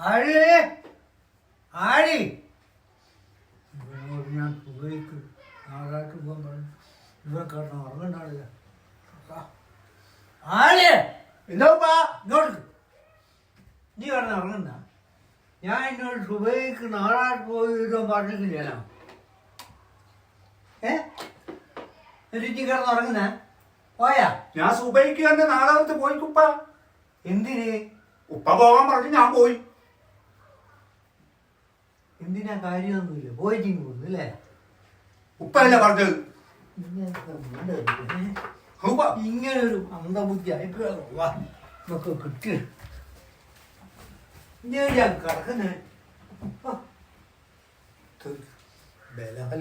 ആഴി ആഴി ഞാൻ സുഖയ്ക്ക് നാളായിട്ട് പോകാൻ പറഞ്ഞു. ഇവൻ കാരണം ഉറങ്ങണ്ടാളില്ല എന്താപ്പാ ഇങ്ങോട്ട്. നീ കിടന്ന് ഉറങ്ങണ്ട ഞാൻ എന്നോട് സുബൈക്ക് നാളായിട്ട് പോയി പറഞ്ഞിട്ടില്ല ഏ? എന്നിട്ട് നീ കിടന്ന് ഉറങ്ങുന്ന? പോയാ? ഞാൻ സുബൈക്ക് തന്നെ നാളെ പോയി കുപ്പ. എന്തിന്? ഉപ്പ പോകാൻ പറഞ്ഞു ഞാൻ പോയി. എന്തിനാ കാര്യമൊന്നുമില്ല. പോയിട്ടിങ് പോകുന്നു അല്ലേ? ഉപ്പല്ല പറഞ്ഞത്? ഇങ്ങനെ ഒരു അന്ധബുദ്ധി ആയിട്ടൊക്കെ കിട്ടി. ഞാൻ കിടക്കുന്നേ. ബലാൽ